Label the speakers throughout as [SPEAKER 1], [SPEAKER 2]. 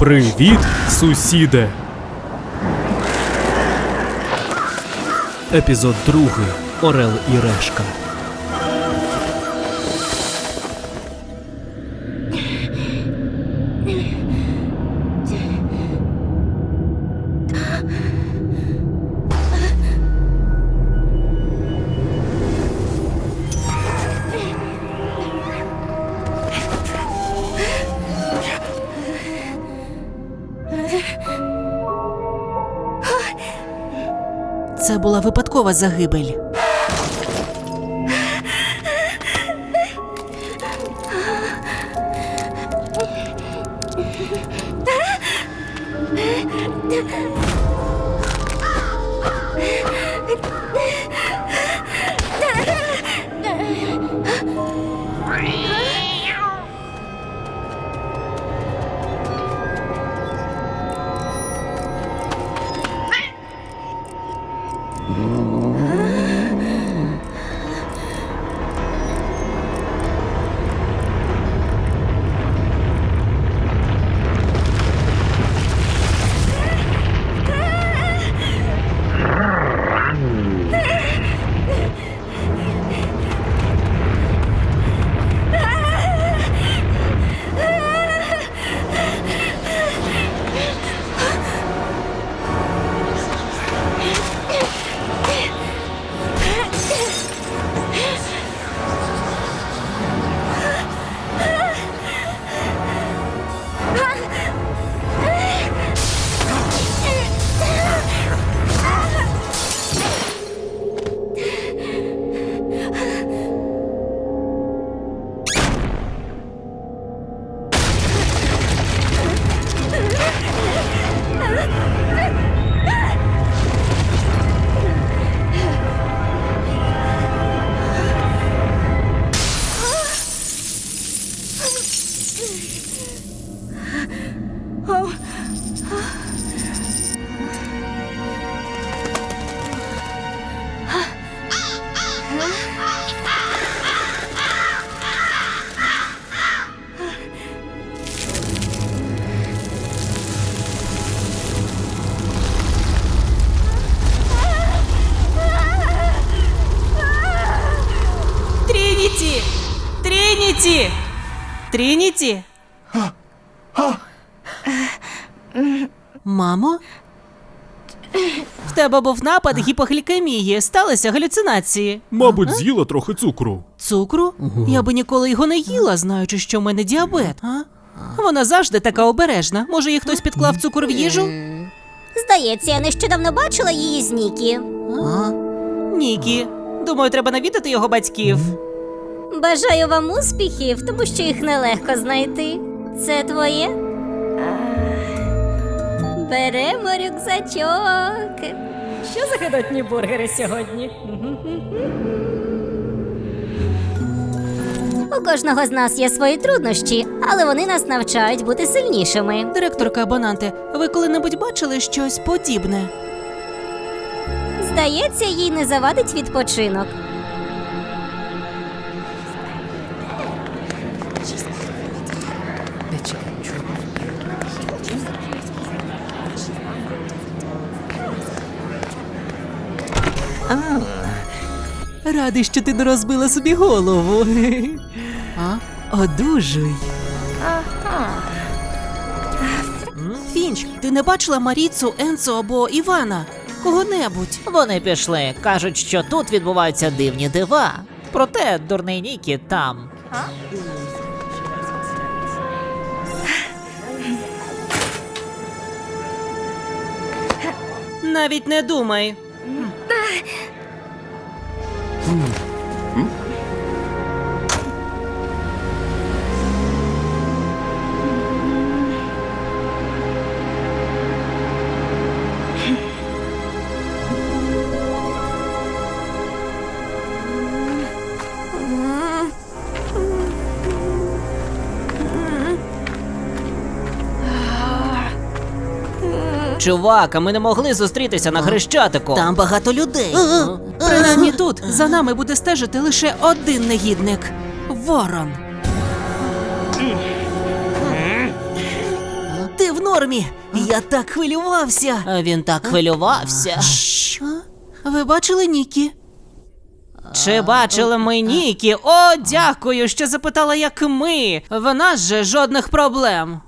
[SPEAKER 1] Привіт, сусіде. Епізод другий. Орел і решка.
[SPEAKER 2] Це була випадкова загибель. Трініті! Трініті! Трініті! Мамо? В тебе був напад гіпоглікемії, сталися галюцинації.
[SPEAKER 1] Мабуть, з'їла трохи цукру.
[SPEAKER 2] Цукру? Я би ніколи його не їла, знаючи, що в мене діабет. А? Вона завжди така обережна. Може, їй хтось підклав цукор в їжу?
[SPEAKER 3] Здається, я нещодавно бачила її з Нікі.
[SPEAKER 2] Нікі. Думаю, треба навідати його батьків.
[SPEAKER 3] Бажаю вам успіхів, тому що їх нелегко знайти. Це твоє? Беремо рюкзачок.
[SPEAKER 4] Що за гидотні бургери сьогодні?
[SPEAKER 3] У кожного з нас є свої труднощі, але вони нас навчають бути сильнішими.
[SPEAKER 2] Директорка Абонанте, ви коли-небудь бачили щось подібне?
[SPEAKER 3] Здається, їй не завадить відпочинок.
[SPEAKER 2] Радий, що ти не розбила собі голову. А? Одужуй. Фінч, ти не бачила Маріцу, Енцо або Івана? Кого-небудь?
[SPEAKER 5] Вони пішли, кажуть, що тут відбуваються дивні дива. Проте дурний Нікі там.
[SPEAKER 2] Навіть не думай. 嗯。
[SPEAKER 5] Чувак, а ми не могли зустрітися на хрещатику.
[SPEAKER 2] Там багато людей. Принаймні тут за нами буде стежити лише один негідник Ворон. Ти в нормі? Я так хвилювався.
[SPEAKER 5] А Він так хвилювався.
[SPEAKER 2] Що? Ви бачили Нікі?
[SPEAKER 5] Чи бачили ми Нікі?
[SPEAKER 2] О, дякую, що запитала, як ми. В нас же жодних проблем.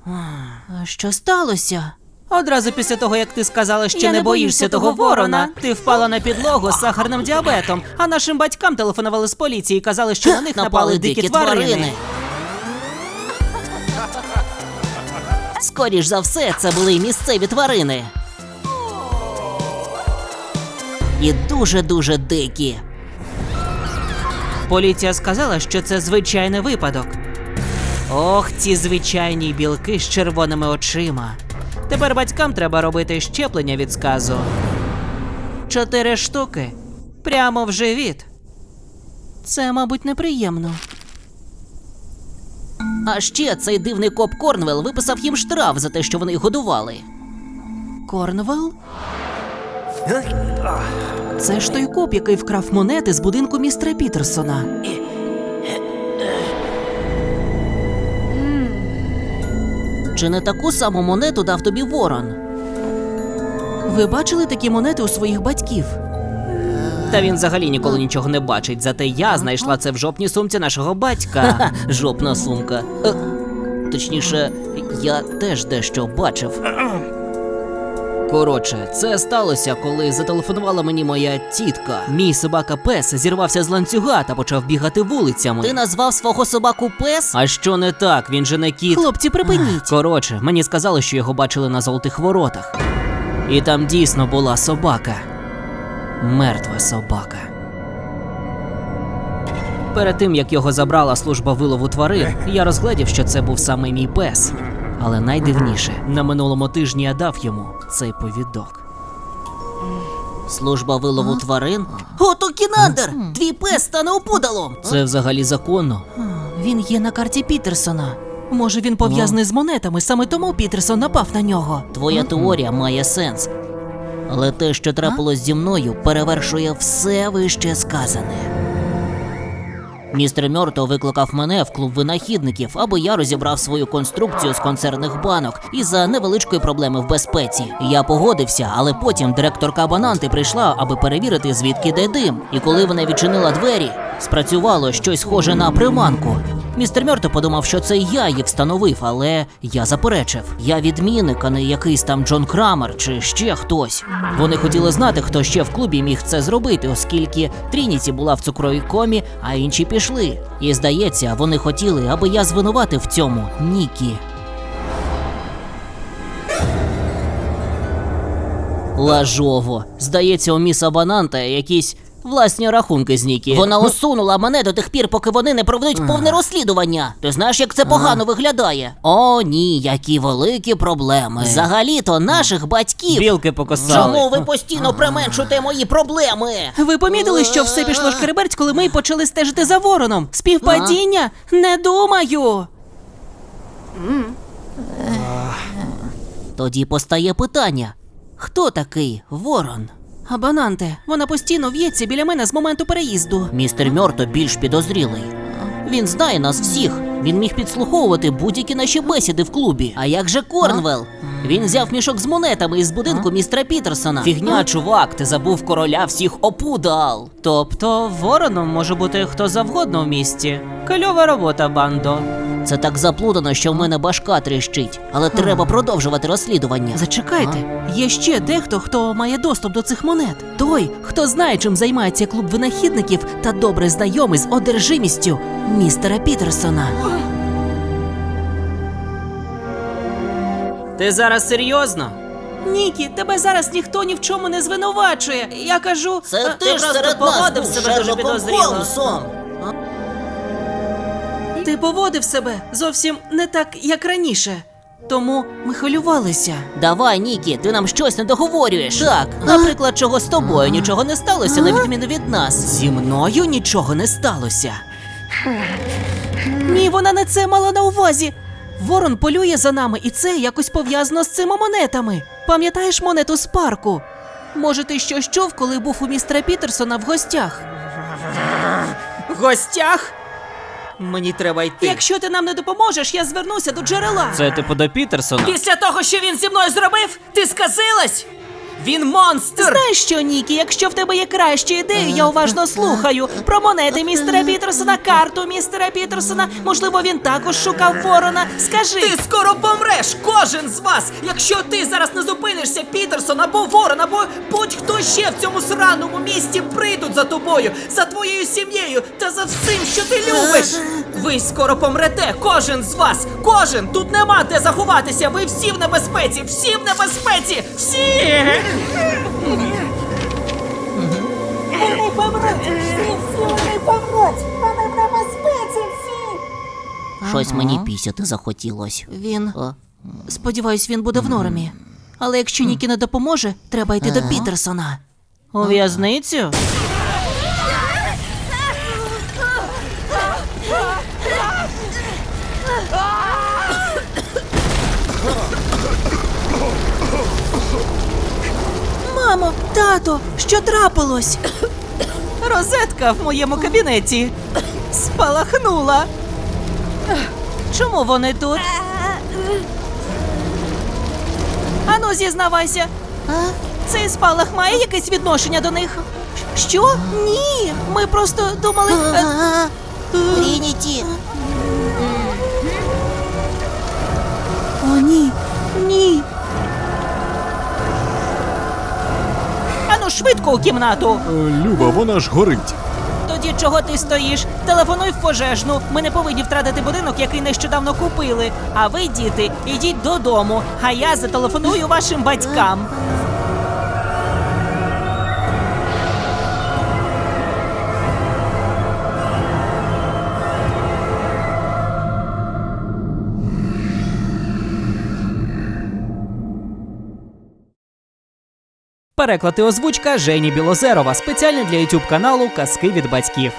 [SPEAKER 2] Що сталося? Одразу після того, як ти сказала, що
[SPEAKER 5] Я
[SPEAKER 2] не
[SPEAKER 5] не
[SPEAKER 2] боїшся того ворона. ти впала на підлогу з сахарним діабетом, а нашим батькам телефонували з поліції і казали, що на них напали дикі тварини.
[SPEAKER 5] Скоріш за все, це були місцеві тварини. І дуже-дуже дикі.
[SPEAKER 2] Поліція сказала, що це звичайний випадок. Ох, ці звичайні білки з червоними очима. Тепер батькам треба робити щеплення від сказу. Чотири штуки. Прямо в живіт. Це, мабуть, неприємно.
[SPEAKER 5] А ще цей дивний коп Корнвелл виписав їм штраф за те, що вони годували.
[SPEAKER 2] Корнвелл? Це ж той коп, який вкрав монети з будинку містера Пітерсона.
[SPEAKER 5] Чи не таку саму монету дав тобі ворон?
[SPEAKER 2] Ви бачили такі монети у своїх батьків? Та він взагалі ніколи нічого не бачить, зате я знайшла це в жопній сумці нашого батька.
[SPEAKER 5] Жопна сумка. Е, Точніше, я теж дещо бачив.
[SPEAKER 2] Коротше, це сталося, коли зателефонувала мені моя тітка. Мій собака пес зірвався з ланцюга та почав бігати вулицями.
[SPEAKER 5] Ти назвав свого собаку пес?
[SPEAKER 2] А що не так? Він же не кіт.
[SPEAKER 5] Хлопці, припиніть.
[SPEAKER 2] Коротше, мені сказали, що його бачили на золотих воротах. І там дійсно була собака. Мертва собака. Перед тим як його забрала служба вилову тварин, я розгледів, що це був саме мій пес. Але найдивніше, на минулому тижні я дав йому цей повідок.
[SPEAKER 5] Служба вилову тварин? Ото Кінандер! Твій пес стане опудалом!
[SPEAKER 2] Це взагалі законно.
[SPEAKER 6] Він є на карті Пітерсона. Може, він пов'язаний з монетами, саме тому Пітерсон напав на нього.
[SPEAKER 5] Твоя теорія має сенс. Але те, що трапилось зі мною, перевершує все вище сказане. Містер Мьорто викликав мене в клуб винахідників, аби я розібрав свою конструкцію з концерних банок із-за невеличкої проблеми в безпеці. Я погодився, але потім директорка Бананти прийшла, аби перевірити, звідки йде дим. І коли вона відчинила двері, спрацювало щось схоже на приманку. Містер Мьорто подумав, що це я її встановив, але я заперечив. Я відмінник, а не якийсь там Джон Крамер чи ще хтось. Вони хотіли знати, хто ще в клубі міг це зробити, оскільки Трініті була в цукровій комі, а інші пішли. І здається, вони хотіли, аби я звинуватив в цьому Нікі. Лажово. Здається, у міса Бананта якісь власні рахунки з Нікі. Вона усунула мене до тих пір, поки вони не проведуть повне розслідування. Ти знаєш, як це погано виглядає? О, ні, які великі проблеми. Взагалі-то наших батьків.
[SPEAKER 2] Білки покосали.
[SPEAKER 5] Чому ви постійно применшуєте мої проблеми?
[SPEAKER 6] Ви помітили, що все пішло шкереберть, коли ми почали стежити за вороном? Співпадіння? Не думаю.
[SPEAKER 5] Тоді постає питання: хто такий ворон?
[SPEAKER 6] Абананте, вона постійно в'ється біля мене з моменту переїзду.
[SPEAKER 5] Містер Мьорто більш підозрілий. Він знає нас всіх. Він міг підслуховувати будь-які наші бесіди в клубі. А як же Корнвелл? Він взяв мішок з монетами із будинку містера Пітерсона.
[SPEAKER 2] Фігня, чувак, ти забув короля всіх опудал. Тобто вороном може бути хто завгодно в місті. Кальова робота, бандо.
[SPEAKER 5] Це так заплутано, що в мене башка тріщить. Але треба продовжувати розслідування.
[SPEAKER 6] Зачекайте, є ще дехто, хто має доступ до цих монет. Той, хто знає, чим займається клуб винахідників та добре знайомий з одержимістю містера Пітерсона.
[SPEAKER 2] Ти зараз серйозно?
[SPEAKER 6] Нікі, тебе зараз ніхто ні в чому не звинувачує. Я кажу,
[SPEAKER 5] Це
[SPEAKER 6] а,
[SPEAKER 5] ти ж
[SPEAKER 2] просто
[SPEAKER 5] серед нас
[SPEAKER 2] поводив
[SPEAKER 5] був
[SPEAKER 2] себе дуже
[SPEAKER 5] Шерлоком
[SPEAKER 2] підозріло.
[SPEAKER 5] Холмсом.
[SPEAKER 6] Ти поводив себе зовсім не так, як раніше. Тому ми хвилювалися.
[SPEAKER 5] Давай, Нікі, ти нам щось не договорюєш. Так, наприклад, чого з тобою нічого не сталося, на відміну від нас.
[SPEAKER 2] Зі мною нічого не сталося.
[SPEAKER 6] Ні, вона не це мала на увазі. Ворон полює за нами, і це якось пов'язано з цими монетами. Пам'ятаєш монету з парку? Може, ти щось чув, коли був у містера Пітерсона в гостях?
[SPEAKER 2] В гостях?
[SPEAKER 7] Мені треба йти.
[SPEAKER 2] Якщо ти нам не допоможеш, я звернуся до джерела.
[SPEAKER 7] Це типу до Пітерсона.
[SPEAKER 2] Після того, що він зі мною зробив, ти сказилась?
[SPEAKER 7] Він монстр!
[SPEAKER 2] Знаєш що, Нікі, якщо в тебе є кращі ідеї, я уважно слухаю. Про монети містера Пітерсона, карту містера Пітерсона. Можливо, він також шукав ворона. Скажи.
[SPEAKER 7] Ти скоро помреш, кожен з вас! Якщо ти зараз не зупинишся, Пітерсон або Ворон, або будь-хто ще в цьому сраному місті прийдуть за тобою, за твоєю сім'єю та за всім, що ти любиш. Ви скоро помрете, кожен з вас, кожен! Тут нема де заховатися. Ви всі в небезпеці, всі в небезпеці, всі!
[SPEAKER 5] Щось мені пісяти захотілось.
[SPEAKER 2] Він.
[SPEAKER 5] О,
[SPEAKER 2] Сподіваюсь, він буде в нормі. Але якщо Нікі не допоможе, треба йти до Пітерсона.
[SPEAKER 7] У в'язницю?
[SPEAKER 2] Тато, що трапилось? Розетка в моєму кабінеті спалахнула. Чому вони тут? Ану, зізнавайся. Цей спалах має якесь відношення до них? Що? Ні. Ми просто думали. е,
[SPEAKER 5] Трініті!
[SPEAKER 2] О, ні. Ні. У кімнату.
[SPEAKER 1] Е, Люба, вона ж горить.
[SPEAKER 2] Тоді чого ти стоїш? Телефонуй в пожежну. Ми не повинні втратити будинок, який нещодавно купили. А ви, діти, ідіть додому, а я зателефоную вашим батькам.
[SPEAKER 7] Переклад і озвучка Жені Білозерова спеціально для YouTube каналу Казки від батьків.